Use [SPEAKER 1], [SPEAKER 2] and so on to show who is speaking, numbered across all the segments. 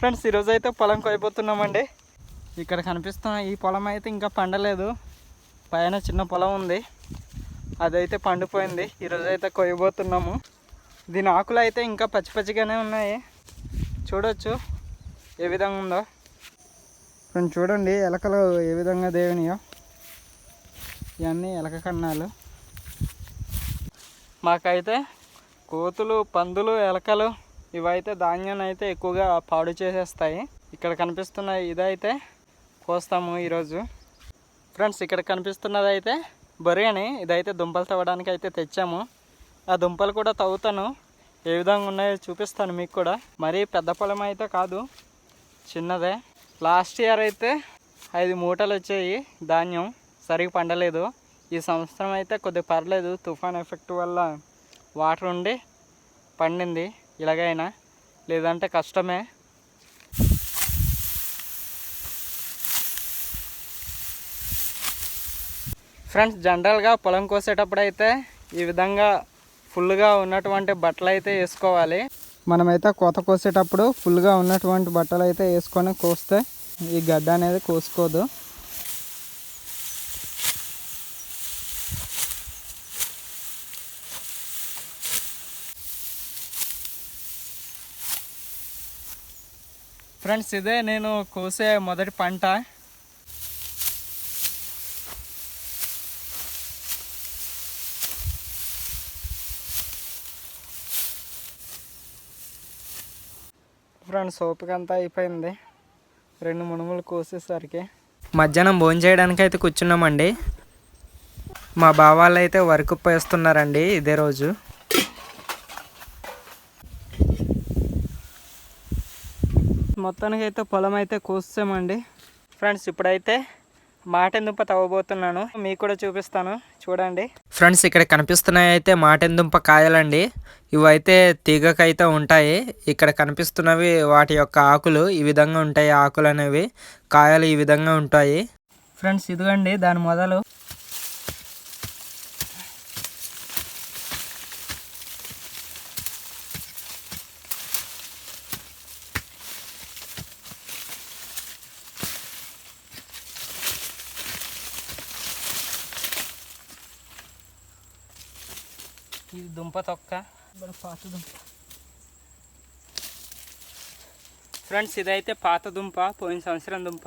[SPEAKER 1] Friends ఈరోజు అయితే పొలం కోయిపోతున్నామండి ఇక్కడ కనిపిస్తున్న ఈ పొలం అయితే ఇంకా పండలేదు. పైన చిన్న పొలం ఉంది. అదైతే పండిపోయింది. ఈరోజు అయితే కొయ్యబోతున్నాము. దీని ఆకులు అయితే ఇంకా పచ్చి పచ్చిగానే ఉన్నాయి. చూడొచ్చు ఏ విధంగా ఉందో. ఫ్రెండ్స్ చూడండి ఎలకలు ఏ విధంగా దేవినాయో. ఇవన్నీ ఎలక కన్నాలు. మాకైతే కోతులు పందులు ఎలకలు ఇవైతే ధాన్యాన్ని అయితే ఎక్కువగా పాడు చేసేస్తాయి. ఇక్కడ కనిపిస్తున్న ఇదైతే కోస్తాము ఈరోజు. ఫ్రెండ్స్ ఇక్కడ కనిపిస్తున్నది అయితే బొరియని. ఇదైతే దుంపలు తవ్వడానికి అయితే తెచ్చాము. ఆ దుంపలు కూడా తవ్వుతాను. ఏ విధంగా ఉన్నాయో చూపిస్తాను మీకు కూడా. మరీ పెద్ద పొలం అయితే కాదు చిన్నదే. లాస్ట్ ఇయర్ అయితే ఐదు మూటలు వచ్చాయి ధాన్యం. సరిగ్గా పండలేదు. ఈ సంవత్సరం అయితే కొద్దిగా పర్లేదు. తుఫాన్ ఎఫెక్ట్ వల్ల వాటర్ ఉండి పండింది. ఇలాగైనా లేదంటే కష్టమే. ఫ్రెండ్స్ జనరల్గా పొలం కోసేటప్పుడు అయితే ఈ విధంగా ఫుల్గా ఉన్నటువంటి బట్టలు అయితే వేసుకోవాలి. మనమైతే కోత కోసేటప్పుడు ఫుల్గా ఉన్నటువంటి బట్టలు అయితే వేసుకొని కోస్తే ఈ గడ్డ అనేది కోసుకోదు. ఫ్రెండ్స్ ఇదే నేను కోసే మొదటి పంట. ఫ్రెండ్స్ ఓపిక అంతా అయిపోయింది. రెండు మునుములు కోసేసరికి. మధ్యాహ్నం భోజనం చేయడానికి అయితే కూర్చున్నామండి. మా బావాళ్ళు అయితే వర్క్ పోస్తున్నారండి ఇదే రోజు. మొత్తానికి అయితే పొలం అయితే కోసామండి ఫ్రెండ్స్ ఇప్పుడైతే మాటెందుంప తవ్వబోతున్నాను. మీకు కూడా చూపిస్తాను. చూడండి. ఫ్రెండ్స్ ఇక్కడ కనిపిస్తున్నాయి అయితే మాటెందుంప కాయలండి. ఇవైతే తీగకైతే ఉంటాయి. ఇక్కడ కనిపిస్తున్నవి వాటి యొక్క ఆకులు. ఈ విధంగా ఉంటాయి ఆకులు అనేవి కాయలు ఈ విధంగా ఉంటాయి. ఫ్రెండ్స్ ఇదిగోండి దాని మొదలు ఇది దుంప తొక్క పాత దుంప ఫ్రెండ్స్ ఇదైతే పాత దుంప పోయిన సంవత్సరం దుంప.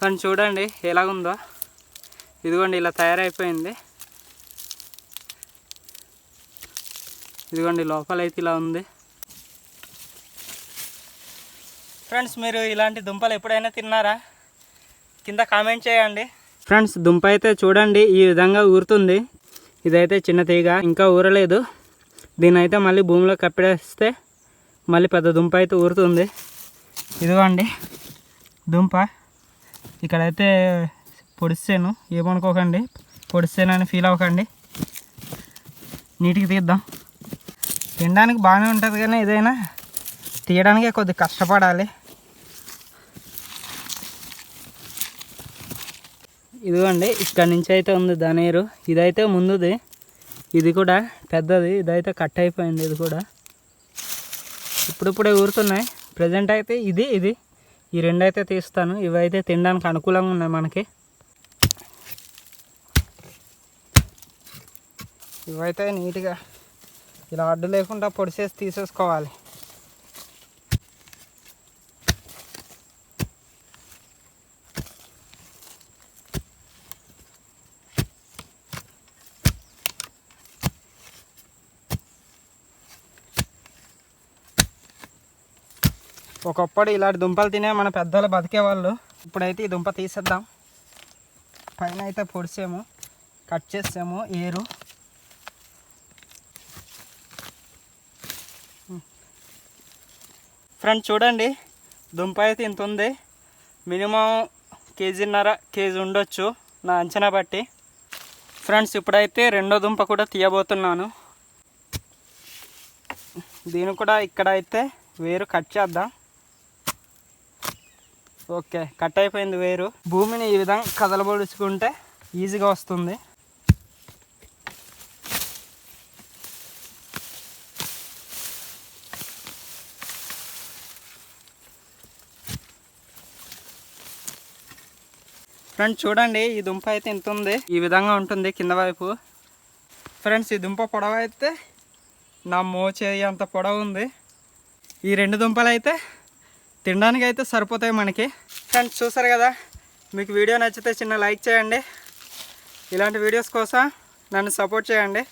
[SPEAKER 1] కానీ చూడండి ఎలాగుందో. ఇదిగోండి ఇలా తయారైపోయింది. ఇదిగోండి లోపలైతే ఇలా ఉంది. ఫ్రెండ్స్ మీరు ఇలాంటి దుంపలు ఎప్పుడైనా తిన్నారా? కింద కామెంట్ చేయండి. ఫ్రెండ్స్ దుంప అయితే చూడండి ఈ విధంగా ఊరుతుంది. ఇదైతే చిన్న తీగ ఇంకా ఊరలేదు. దీని అయితే మళ్ళీ భూమిలో కప్పిడేస్తే మళ్ళీ పెద్ద దుంప అయితే ఊరుతుంది. ఇదిగోండి దుంప. ఇక్కడైతే పొడిస్తాను. ఏమనుకోకండి పొడిస్తానని ఫీల్ అవ్వకండి. నీటికి తీద్దాం. తినడానికి బాగానే ఉంటుంది కానీ ఏదైనా తీయడానికే కొద్దిగా కష్టపడాలి. ఇదిగోండి ఇక్కడ నుంచి అయితే ఉంది దనేరు ఇదైతే ముందుది. ఇది కూడా పెద్దది. ఇదైతే కట్ అయిపోయింది ఇది కూడా. ఇప్పుడిప్పుడే ఊరుతున్నాయి. ప్రజెంట్ అయితే ఇది ఇది. ఈ రెండు అయితే తీస్తాను. ఇవైతే తినడానికి అనుకూలంగా ఉన్నాయి మనకి. ఇవైతే నీట్గా ఇలా అడ్డు లేకుండా పొడిసేసి తీసేసుకోవాలి. ఒకప్పుడు ఇలాంటి దుంపలు తినే మన పెద్దలు బతికేవాళ్ళు. ఇప్పుడైతే ఈ దుంప తీసేద్దాం. పైన అయితే పొడిసాము కట్ చేసాము ఏరు. ఫ్రెండ్ చూడండి దుంప అయితే ఇంత ఉంది. మినిమం కేజీన్నర కేజీ ఉండొచ్చు నా అంచనా బట్టి. ఫ్రెండ్స్ ఇప్పుడైతే రెండో దుంప కూడా తీయబోతున్నాను. దీని కూడా ఇక్కడ అయితే వేరు కట్ చేద్దాం. ఓకే కట్ అయిపోయింది వేరు. భూమిని ఈ విధంగా కదలబడుచుకుంటే ఈజీగా వస్తుంది. ఫ్రెండ్స్ చూడండి ఈ దుంప అయితే ఇంత ఉంది? ఈ విధంగా ఉంటుంది కింద వైపు. ఫ్రెండ్స్ ఈ దుంప పొడవ అయితే నా మోచేయి అంత పొడవు ఉంది. ఈ రెండు దుంపలు అయితే తినడానికి అయితే సరిపోతాయి మనకి. ఫ్రెండ్స్ చూసారు కదా? మీకు వీడియో నచ్చితే చిన్న లైక్ చేయండి. ఇలాంటి వీడియోస్ కోసం నన్ను సపోర్ట్ చేయండి.